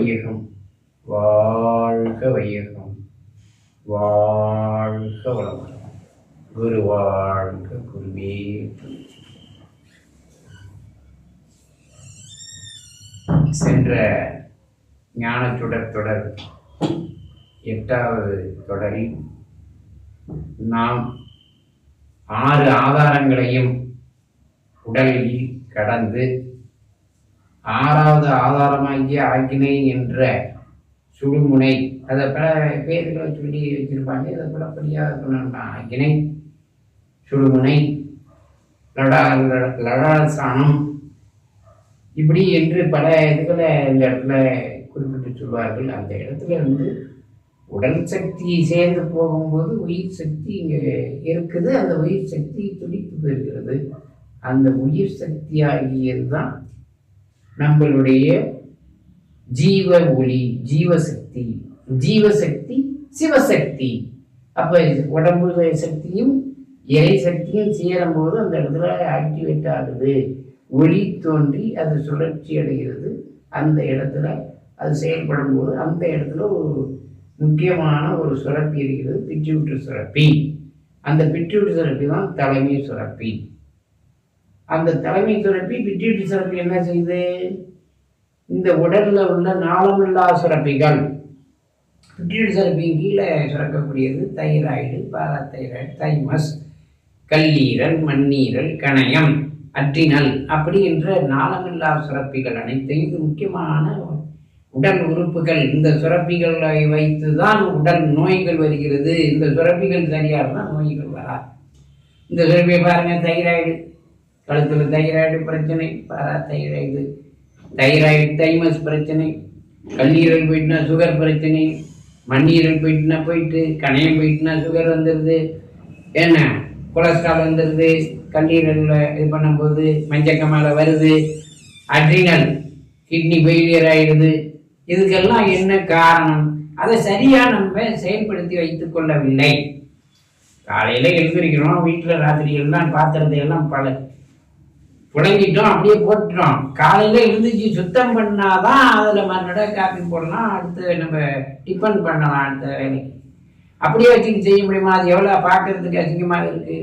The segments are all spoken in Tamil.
வையகம். வாழ்க வையகம். வாழ்க வளமுடன். குரு வாழ்க குருவே. சென்ற ஞானச்சுடர் தொடர் எட்டாவது தொடரில் நாம் ஆறு ஆதாரங்களையும் உடலில் கடந்து ஆறாவது ஆதாரமாகிய ஆக்கினை என்ற சுடுமுனை அதை பல பேர்களை சொல்லி வச்சிருப்பாங்க. இதை பலப்படியாக சொல்லணும்னா ஆக்கினை சுடுமுனை லடா லடாசானம் இப்படி என்று பல இதுகளை இந்த இடத்துல குறிப்பிட்டு சொல்வார்கள். அந்த இடத்துல வந்து உடல் சக்தி சேர்ந்து போகும்போது உயிர் சக்தி இங்கே இருக்குது. அந்த உயிர் சக்தி துடிப்பு பெறுகிறது. அந்த உயிர் சக்தி ஆகியது தான் நம்மளுடைய ஜீவ ஒளி ஜீவசக்தி ஜீவசக்தி சிவசக்தி. அப்ப உடம்பு சக்தியும் இறை சக்தியும் சேரும்போது அந்த இடத்துல ஆக்டிவேட் ஆகுது. ஒளி தோன்றி அது சுழற்சி அடைகிறது. அந்த இடத்துல அது செயல்படும் போது அந்த இடத்துல ஒரு முக்கியமான ஒரு சுரப்பி இருக்கிறது பிட்யூட்ரி சுரப்பி. அந்த பிச்சு சுரப்பி தான் தலைமை சுரப்பி. அந்த தலைமை சுரப்பி பிட்யூட்ரி சுரப்பி என்ன செய்யுது இந்த உடல்ல உள்ள நாளமில்லா சுரப்பிகள் பிட்யூட்ரி சுரப்பியின் கீழே சுரக்கக்கூடியது தைராய்டு பாராதைராய்டு தைமஸ் கல்லீரல் மண்ணீரல் கணையம் அற்றினல் அப்படி என்ற நாளமில்லா சுரப்பிகள் அனைத்தையும் முக்கியமான உடல் உறுப்புகள். இந்த சுரப்பிகளை வைத்து தான் உடல் நோய்கள் வருகிறது. இந்த சுரப்பிகள் சரியாக இருந்தால் நோய்கள் வராது. இந்த சுரப்பியை பாருங்கள் தைராய்டு. கழுத்தில் தைராய்டு பிரச்சனை பாரா தைராய்டு தைராய்டு தைமஸ் பிரச்சனை கல்லீரல் போயிட்டுனா சுகர் பிரச்சனை மண்ணீரல் போயிட்டுனா போயிட்டு கணையம் போயிட்டுனா சுகர் வந்துடுது என்ன? கொலஸ்ட்ரால் வந்துடுது கல்லீரலில் இது பண்ணும்போது மஞ்சக்கமால வருது. அட்ரினல் கிட்னி ஃபெயிலியர் ஆயிடுது. இதுக்கெல்லாம் என்ன காரணம்? அதை சரியாக நம்ம செயல்படுத்தி வைத்துக் கொள்ளவில்லை. காலையில் எழுந்திருக்கிறோம். வீட்டில் ராத்திரி எல்லாம் பாத்திரத்தை எல்லாம் பல புழங்கிட்டோம் அப்படியே போட்டுட்டோம். காலையில் எழுந்துச்சு சுத்தம் பண்ணாதான் அதில் மறுநட காப்பி போடலாம் அடுத்து நம்ம டிஃபன் பண்ணலாம் அடுத்த வேலைக்கு. அப்படியே வச்சுக்கிட்டு செய்ய முடியுமா? அது எவ்வளோ பார்க்கறதுக்கு அசிங்கமாக இருக்குது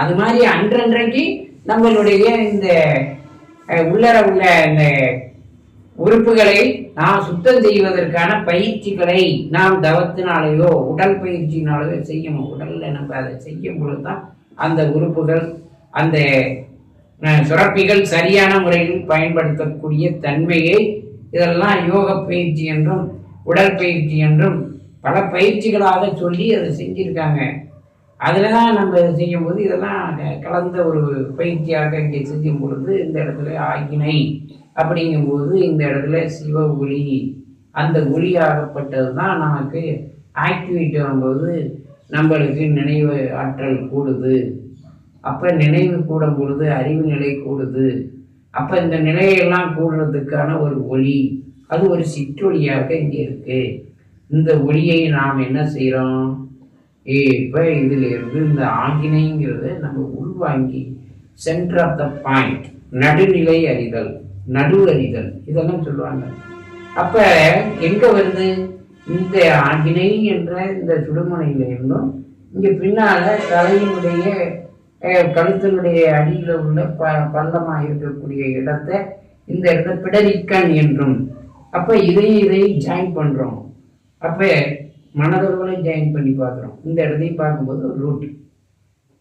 அது மாதிரி அன்றன்றைக்கு நம்மளுடைய இந்த உள்ளர உள்ள இந்த உறுப்புகளை நாம் சுத்தம் செய்வதற்கான பயிற்சிகளை நாம் தவத்தினாலேயோ உடல் பயிற்சினாலேயோ செய்யணும். உடலில் நம்ம அதை செய்யும் பொழுது தான் அந்த உறுப்புகள் அந்த சுரப்பிகள் சரியான முறையில் பயன்படுத்தக்கூடிய தன்மையை இதெல்லாம் யோக பயிற்சி என்றும் உடற்பயிற்சி என்றும் பல பயிற்சிகளாக சொல்லி அதை செஞ்சிருக்காங்க. அதில் தான் நம்ம செய்யும்போது இதெல்லாம் கலந்த ஒரு பயிற்சியாக இங்கே செய்யும் பொழுது இந்த இடத்துல ஆகினை அப்படிங்கும்போது இந்த இடத்துல சிவ ஒளி அந்த ஒளியாகப்பட்டது தான் நமக்கு ஆக்டிவேட் வரும்போது நம்மளுக்கு நினைவு ஆற்றல் கூடுது. அப்போ நினைவு கூடும் பொழுது அறிவு நிலை கூடுது. அப்போ இந்த நிலையெல்லாம் கூடுறதுக்கான ஒரு ஒளி அது ஒரு சிற்றொழியாக இங்கே இருக்கு. இந்த ஒளியை நாம் என்ன செய்கிறோம் ஏ இப்போ இதிலிருந்து இந்த ஆங்கினைங்கிறத நம்ம உள்வாங்கி சென்டர் ஆஃப் த பாயிண்ட் நடுநிலை அறிதல் நடு அறிதல் இதெல்லாம் சொல்லுவாங்க. அப்போ எங்கே வருது? இந்த ஆங்கினை என்ற இந்த சுடுமுனையில இருந்தும். இங்கே பின்னால் தலையினுடைய கழுத்தினுடைய அடியில் உள்ள ப பள்ளமாக இருக்கக்கூடிய இடத்தை இந்த இடத்த பிடரிக்கன் என்றும். அப்போ இதையும் இதையும் ஜாயின் பண்ணுறோம் அப்போ மனதளவுல ஜாயின் பண்ணி பார்க்குறோம். இந்த இடத்தையும் பார்க்கும்போது ஒரு ரூட்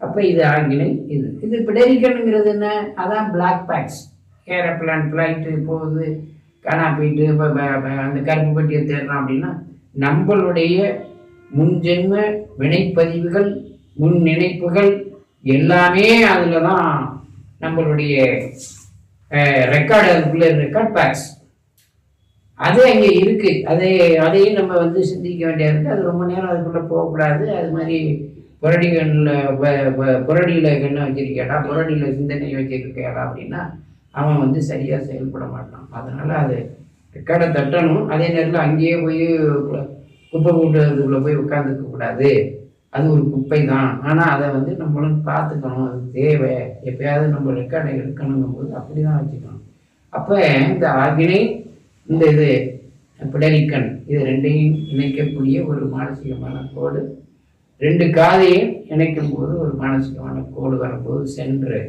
அப்போ இது ஆங்கினை இது. இது பிடரிக்கணுங்கிறது என்ன? அதான் பிளாக் பேக்ஸ் ஏரோப்ளான் ஃப்ளைட்டு போகுது காணா போயிட்டு இப்போ அந்த கருப்பு பட்டியை தேடுறோம் அப்படின்னா நம்மளுடைய முன் ஜென்ம வினைப்பதிவுகள் முன் நினைப்புகள் எல்லாமே அதில் தான் நம்மளுடைய ரெக்கார்டு அதுக்குள்ளே ரெக்கார்ட் பேக்ஸ் அது அங்கே இருக்கு. அதை அதையும் நம்ம வந்து சிந்திக்க வேண்டியது இருக்கு. அது ரொம்ப நேரம் அதுக்குள்ள போகக்கூடாது. அது மாதிரி புரடிகளில் புரடியில் என்ன வச்சிருக்கேடா புரடியில் சிந்தனை வச்சிருக்கேடா அப்படின்னா அவன் வந்து சரியாக செயல்பட மாட்டான். அதனால் அது ரெக்கார்டை தட்டணும். அதே நேரத்தில் அங்கேயே போய் குப்பை கூட்டுறதுக்குள்ளே போய் உட்காந்துக்க கூடாது அது ஒரு குப்பை தான் ஆனால் அதை வந்து நம்மளும் பார்த்துக்கணும். அது தேவை. எப்பயாவது நம்ம ரெக்கார்டை எடுக்கணுங்கும் போது அப்படி தான் வச்சுக்கணும். அப்போ இந்த ஆகினை இந்த இது பிடரிக்கண் இது ரெண்டையும் இணைக்கக்கூடிய ஒரு மானசீகமான கோடு. ரெண்டு காதையும் இணைக்கும் போது ஒரு மானசீகமான கோடு வரும்போது சென்று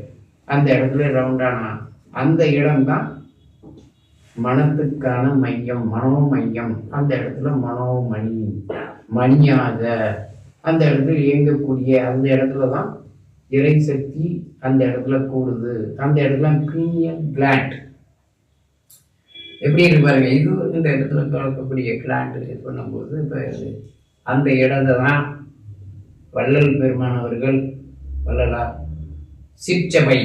அந்த இடத்துல ரவுண்டானா அந்த இடம்தான் மனத்துக்கான மையம் மனோ மையம் அந்த இடத்துல மனோமணி மணியாக. அந்த இடத்துல இயங்கக்கூடிய அந்த இடத்துல தான் இறை சக்தி அந்த இடத்துல கூடுது. அந்த இடத்துல பீனியல் கிளாண்ட் எப்படி இருக்கு பாருங்க இது இந்த இடத்துல கலக்கக்கூடிய கிளாண்ட் இது பண்ணும்போது இப்போ அந்த இடத்தை தான் வள்ளல் பெருமானவர்கள் வள்ளலா சிற்சபை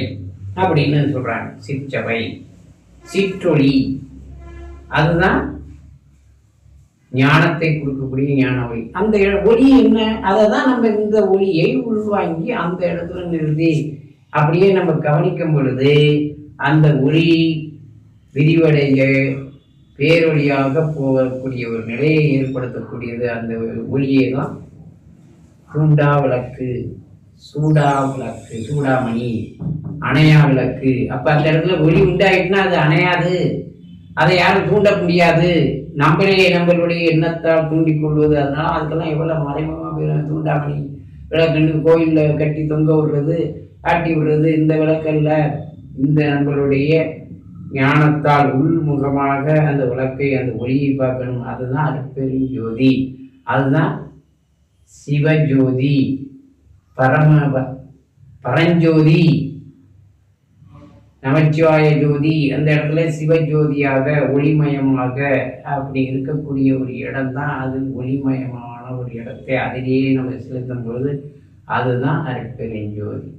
அப்படின்னு சொல்கிறாங்க சிற்சபை சிற்றொளி. அதுதான் ஞானத்தை கொடுக்கக்கூடிய ஞான ஒளி. அந்த ஒளி என்ன? அதை தான் நம்ம இந்த ஒளியை உள்வாங்கி அந்த இடத்துல நிறுத்தி அப்படியே நம்ம கவனிக்கும் பொழுது அந்த ஒளி விரிவடைய பேரொழியாக போகக்கூடிய ஒரு நிலையை ஏற்படுத்தக்கூடியது அந்த ஒளியை தான் தூண்டா விளக்கு சூடா விளக்கு சூடாமணி அணையா விளக்கு. அப்போ அந்த இடத்துல ஒளி உண்டாயிட்டுனா அது அணையாது. அதை யாரும் தூண்ட முடியாது. நம்மளே நம்மளுடைய எண்ணத்தால் தூண்டிக்கொள்வது கொள்வது அதனால அதுக்கெல்லாம் எவ்வளவு மறைமுகமாக தூண்டாமணி விளக்குன்னு கோயிலில் கட்டி தொங்க விடுறது காட்டி விடுறது இந்த விளக்கல்ல இந்த நம்மளுடைய ஞானத்தால் உள்முகமாக அந்த விளக்கை அந்த ஒளியை பார்க்கணும். அதுதான் அருட்பெரும் ஜோதி. அதுதான் சிவஜோதி. பரம ப- பரஞ்சோதி. நமச்சிவாய ஜோதி அந்த இடத்துல சிவஜோதியாக ஒளிமயமாக அப்படி இருக்கக்கூடிய ஒரு இடம் தான் அது ஒளிமயமான ஒரு இடத்தை அதிலேயே நம்ம செலுத்தும் பொழுது அதுதான் அருட்பெருஞ்சோதி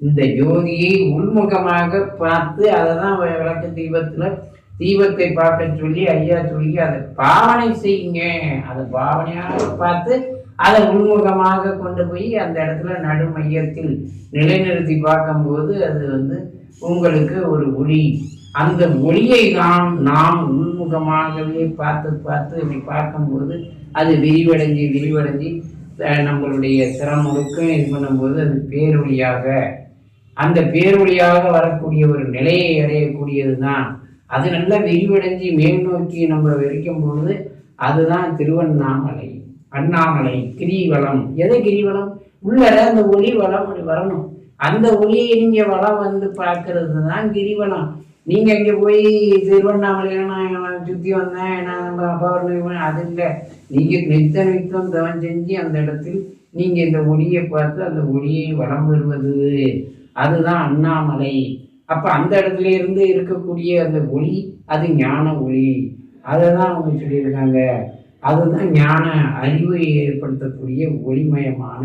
இந்த ஜோதியை உள்முகமாக பார்த்து அதை தான் விளக்கு தீபத்தில் தீபத்தை பார்க்க சொல்லி ஐயா சொல்லி அதை பாவனை செய்யுங்க. அதை பாவனையாக பார்த்து அதை உள்முகமாக கொண்டு போய் அந்த இடத்துல நடு மையத்தில் நிலைநிறுத்தி பார்க்கும்போது அது வந்து உங்களுக்கு ஒரு ஒளி. அந்த ஒளியை தான் நாம் உள்முகமாகவே பார்த்து பார்த்து இப்படி பார்க்கும்போது அது விரிவடைஞ்சு விரிவடைஞ்சு நம்மளுடைய சிரமங்களுக்கும் இது பண்ணும்போது அது பேரொழியாக அந்த பேரொழியாக வரக்கூடிய ஒரு நிலையை அடையக்கூடியது தான் அது நல்லா விரிவடைஞ்சு மேல் நோக்கி நம்ம விரிக்கும் பொழுது அதுதான் திருவண்ணாமலை அண்ணாமலை கிரிவலம். எது கிரிவலம்? உள்ளர அந்த ஒளி வளம் அப்படி வரணும். அந்த ஒளியை நீங்க வளம் வந்து பார்க்கறது தான் கிரிவலம். நீங்க இங்க போய் திருவண்ணாமலையான நான் சுத்தி வந்தேன் நான் பௌர்ணமி அது இல்லை. நீங்க நித்த நித்தம் தவம் செஞ்சு அந்த இடத்தில் நீங்க இந்த ஒளியை பார்த்து அந்த ஒளியை வளம் வருவது அதுதான் அண்ணாமலை. அப்ப அந்த இடத்துல இருந்து இருக்கக்கூடிய அந்த ஒளி அது ஞான ஒளி. அதை தான் அவங்க சொல்லியிருக்காங்க. அதுதான் ஞான அறிவை ஏற்படுத்தக்கூடிய ஒளிமயமான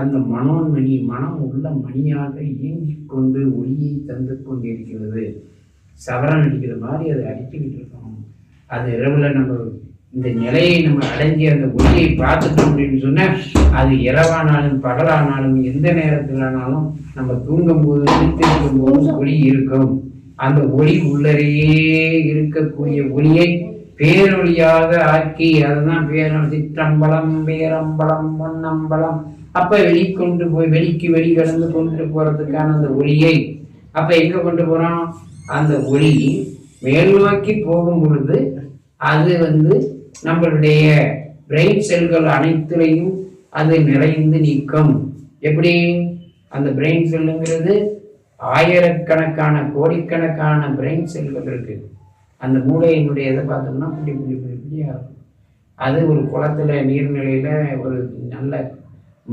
அந்த மனோன்மணி மனம் உள்ள மணியாக இயங்கிக் கொண்டு ஒளியை தந்து கொண்டிருக்கிறது. சவரன் அடிக்கிற மாதிரி அதை அடிச்சுக்கிட்டு இருக்கணும் அது இரவுல நம்ம இந்த நிலையை நம்ம அடைஞ்சி அந்த ஒளியை பார்த்துட்டோம் அப்படின்னு சொன்னா அது இரவானாலும் பகலானாலும் எந்த நேரத்திலானாலும் நம்ம தூங்கும் போது விழித்திருக்கும் போது ஒளி இருக்கும். அந்த ஒளி உள்ளரையே இருக்கக்கூடிய ஒளியை பேரொளியாக ஆக்கி அதுதான் பேரொளி. சிற்றம்பலம் பேரம்பலம் பொன்னம்பலம் அப்ப வெளிக்கொண்டு போய் வெளிக்கு வெளி கடந்து கொண்டு போறதுக்கான அந்த ஒளியை அப்ப எங்க கொண்டு போறோம்? அந்த ஒளி மேல் நோக்கி போகும் பொழுது அது வந்து நம்மளுடைய பிரெயின் செல்கள் அனைத்துலையும் அது நிறைந்து நிற்கும் எப்படி? அந்த பிரெயின் செல்லுங்கிறது ஆயிரக்கணக்கான கோடிக்கணக்கான பிரெயின் செல்கள் இருக்கு. அந்த மூளையினுடைய இதை பார்த்தோம்னா புள்ளி புள்ளி புள்ளி புள்ளியாக இருக்கும். அது ஒரு குளத்துல நீர்நிலையில ஒரு நல்ல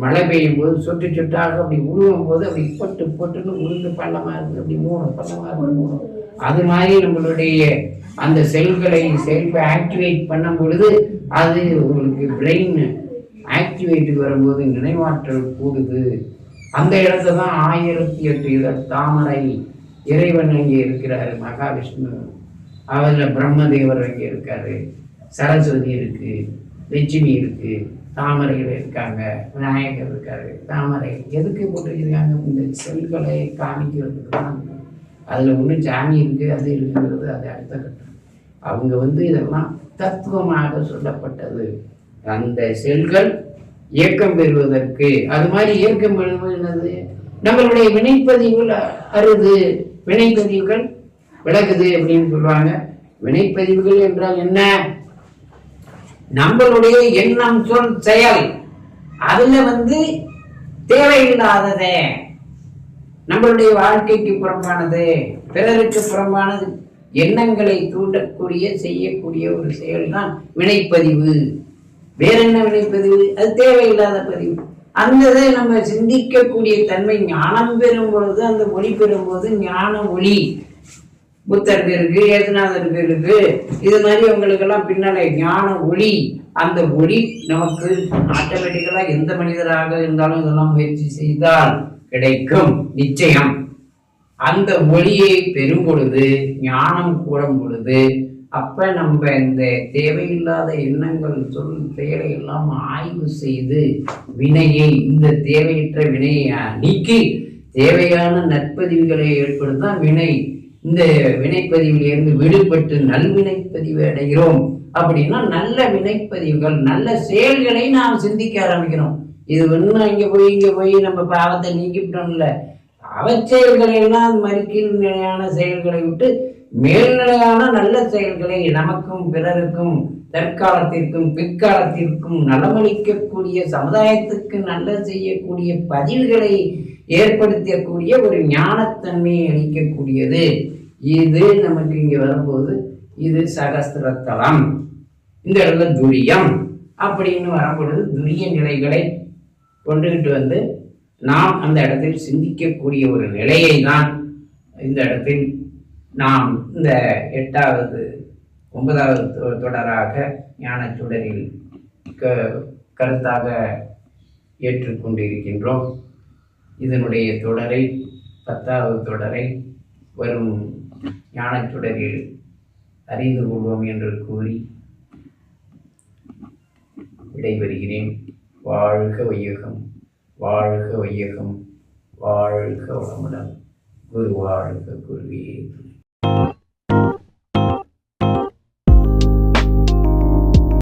மழை பெய்யும் போது சொட்டு சொட்டாக அப்படி உழுவும் போது அப்படி பொட்டு போட்டுன்னு உளுந்து பள்ளமா இருக்குது. அப்படி மூணு பள்ளமா இருக்கு அது மாதிரி நம்மளுடைய அந்த செல்களை செல்ஃபை ஆக்டிவேட் பண்ணும் பொழுது அது உங்களுக்கு பிரெயின் ஆக்டிவேட்டுக்கு வரும்போது நினைவாற்றல் கூடுது. அந்த இடத்துல தான் ஆயிரத்தி எட்டு இதழ் தாமரை இறைவன் அங்கே இருக்கிறாரு மகாவிஷ்ணு. அவரில் பிரம்மதேவர் அங்கே இருக்காரு. சரஸ்வதி இருக்கு லட்சுமி இருக்கு. தாமரைகள் இருக்காங்க விநாயகர் இருக்காரு தாமரை எதுக்கு போட்டிருக்காங்க இந்த செல்களை காமிக்கிறதுக்கு தான். அதில் ஒன்று சாமி இருக்கு அது இருக்குங்கிறது அது அடுத்த கட்டம். அவங்க வந்து இதெல்லாம் தத்துவமாக சொல்லப்பட்டது. அந்த செல்கள் இயக்கம் பெறுவதற்கு. அது மாதிரி இயக்கம் பெறுவது என்னது? நம்மளுடைய வினைப்பதிவுகள் அறுது வினைப்பதிவுகள் விளக்குது அப்படின்னு சொல்லுவாங்க. வினைப்பதிவுகள் என்றால் என்ன? நம்மளுடைய எண்ணம் சொல் செயல். அதுல வந்து தேவையில்லாததே. நம்மளுடைய வாழ்க்கைக்கு புறம்பானது பிறருக்கு புறம்பானது எண்ணங்களை தூண்டக்கூடிய செய்யக்கூடிய ஒரு செயல் தான் வினைப்பதிவு. வேற என்ன வினைப்பதிவு? அது தேவையில்லாத பதிவு. அந்த நம்ம சிந்திக்கக்கூடிய தன்மை ஞானம் பெறும் பொழுது அந்த ஒளி பெறும்போது ஞான ஒளி புத்தர் இருக்கு ஏதுநாதர் இருக்கு இது மாதிரி உங்களுக்கெல்லாம் பின்னால ஞான ஒளி. அந்த ஒளி நமக்கு ஆட்டோமேட்டிக்கலா எந்த மனிதராக இருந்தாலும் இதெல்லாம் முயற்சி செய்தால் கிடைக்கும். நிச்சயம். அந்த ஒளியை பெறும் பொழுது ஞானம் கூடும் பொழுது அப்ப நம்ம இந்த தேவையில்லாத எண்ணங்கள் சொல் செயலை எல்லாம் ஆய்வு செய்து வினையை இந்த தேவையற்ற வினையை நீக்கி தேவையான நற்பதிவுகளை ஏற்படுத்தான் வினை இந்த வினைப்பதிவிலிருந்து விடுபட்டு நல்வினைப்பதிவு அடைகிறோம். அப்படின்னா நல்ல வினைப்பதிவுகள் நல்ல செயல்களை நாம் சிந்திக்க ஆரம்பிக்கிறோம் இது ஒன்றும் இங்கே போய் இங்கே போய் நம்ம பாவத்தை நீக்கிவிட்டோம்ல. அவச்செயல்களை எல்லாம் அது மாதிரி கீழ்நிலையான செயல்களை விட்டு மேல்நிலையான நல்ல செயல்களை நமக்கும் பிறருக்கும் தற்காலத்திற்கும் பிற்காலத்திற்கும் நலமளிக்கக்கூடிய சமுதாயத்துக்கு நல்ல செய்யக்கூடிய பதிவுகளை ஏற்படுத்தக்கூடிய ஒரு ஞானத்தன்மையை அளிக்கக்கூடியது. இது நமக்கு இங்கே வரும்போது இது சகஸ்திரத்தலம் இந்த இடத்துல துரியம். அப்படின்னு வரும்பொழுது துரிய நிலைகளை கொண்டுகிட்டு வந்து நாம் அந்த இடத்தில் சிந்திக்கக்கூடிய ஒரு நிலையை தான் இந்த இடத்தில் நாம் இந்த எட்டாவது ஒன்பதாவது தொ- தொடராக ஞான சுடரில் க கருத்தாக ஏற்றுக்கொண்டிருக்கின்றோம். இதனுடைய தொடரை பத்தாவது தொடரை வரும் ஞானச்சுடரில் அறிந்து கொள்வோம் என்று கூறி விடைபெறுகிறேன். வாழ்க வையகம் வாழ்க வையகம் வாழ்க வளமுடன். குரு வாழ்க குருவியே துணை